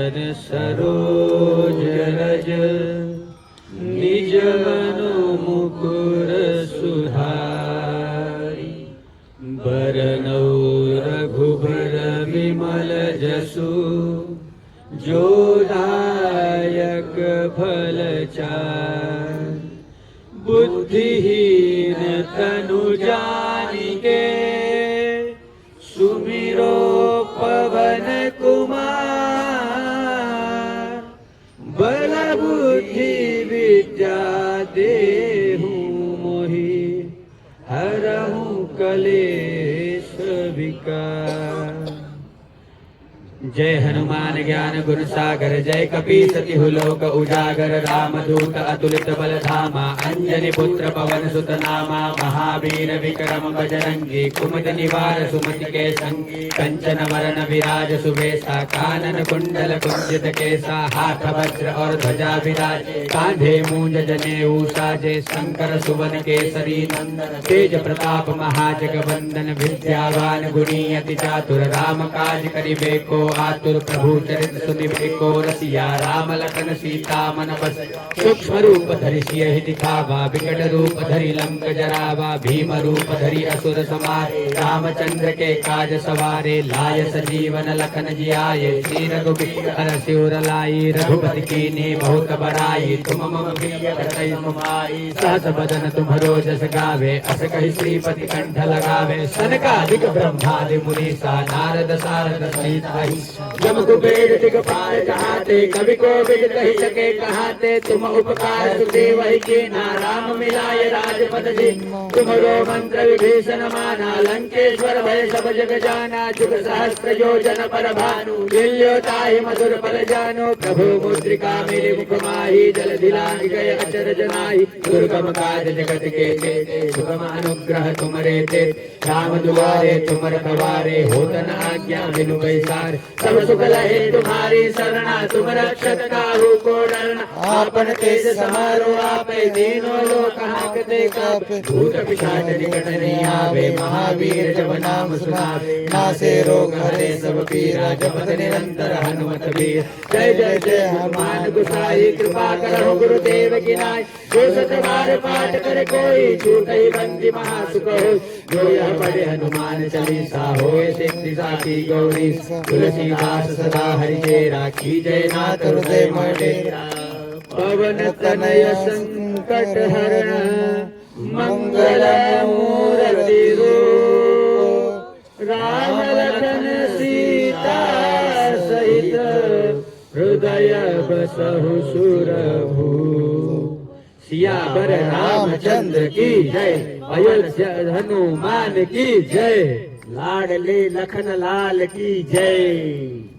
सरोज रज, निज मनु मुकुर सुधारी बरनौ रघुबर विमल जसु जोदायक फलचार बुद्धिहीन तनु जान जा देहु मोहि हरहु कलेश विकार। जय हनुमान ज्ञान गुण सागर, जय कपी सतिहु लोक उजागर राम दूत अतुलित बल धामा अंजनी पुत्र पवन सुत नामा महावीर विक्रम बजरंगी, कुमद निवार सुमति के संगी कंचन वरण विराज सुबेसा, कानन कुंडल कुंजित केसा, हाथ वज्र और ध्वजा विराज, कांधे मूंज जने साजे शंकर सुवन केसरी नंदन, तेज प्रताप महाजगवंदन विद्यावान गुणी अति चातुर, राम काज करिबे को आतुर प्रभु चरित्र सुनिबे को रसिया राम लखन सीता मन बस सूक्ष्म रूप धरि सियहि दिखावा विकट रूप धरि लंक जरावा भीम रूप धरि असुर समारे रामचंद्र के काज सवारे लाय सजीवन लखन जियाए श्री रघुबीर सिर लाई रघुपति कीने बहुत बड़ाई तुम मम प्रिय भरतहि तुम्हारी सहस बदन तुम्हरो जस गावे अस कहि श्रीपति कंठ लगावे सनकादिक ब्रह्मादि मुनीसा नारद सारद सहित वही जम कुबेर दिगपाल चाहते कवि को बिद कही सके कहाते तुम उपकार सुदेव ही के राम मिलाय राजपद जी तुम्हारो मंत्र विभीषण माना लंकेश्वर भय सब जग जाना जुग सहस्त्र योजन पर भानु दिल्योताहि मधुर फल जानो प्रभु मुद्रिका मेरे मुख माही जल दिलांग गए अचर जनाही दुर्गम काज जगत के सुगम अनुग्रह तुमरे ते राम दुलारे तुमर कवारे होतन आज्ञा बिनु बैसार। सब सुख लहे तुम्हारी शरणा, तुम रक्षक काहू को डरना। आपन तेज समारो आपे, दीनों लोक हाकते कापे। भूत पिशाच निकट नहीं आवे, महावीर जब नाम सुनावे। नासे रोग हरे सब पीरा, जपत निरंतर हनुमत वीर। जय जय जय, हनुमान गुसाई, कृपा करो गुरुदेव की नाय जो सत पाठ करे कोई छूट बंदी महासुख हो। जो यह पडे हनुमान चालीसा होय सिद्धि साखी गौरी. तुलसीदास सदा हरिचे राखी जय नाथ हृदय मडेरा. पवन तनय संकट हरण मंगल मूर्ति राम लखन सीता सहित हृदय बसहु सुरभू. सियावर रामचंद्र की जय अयोध्या हनुमान की जय। लाडले लखन लाल की जय।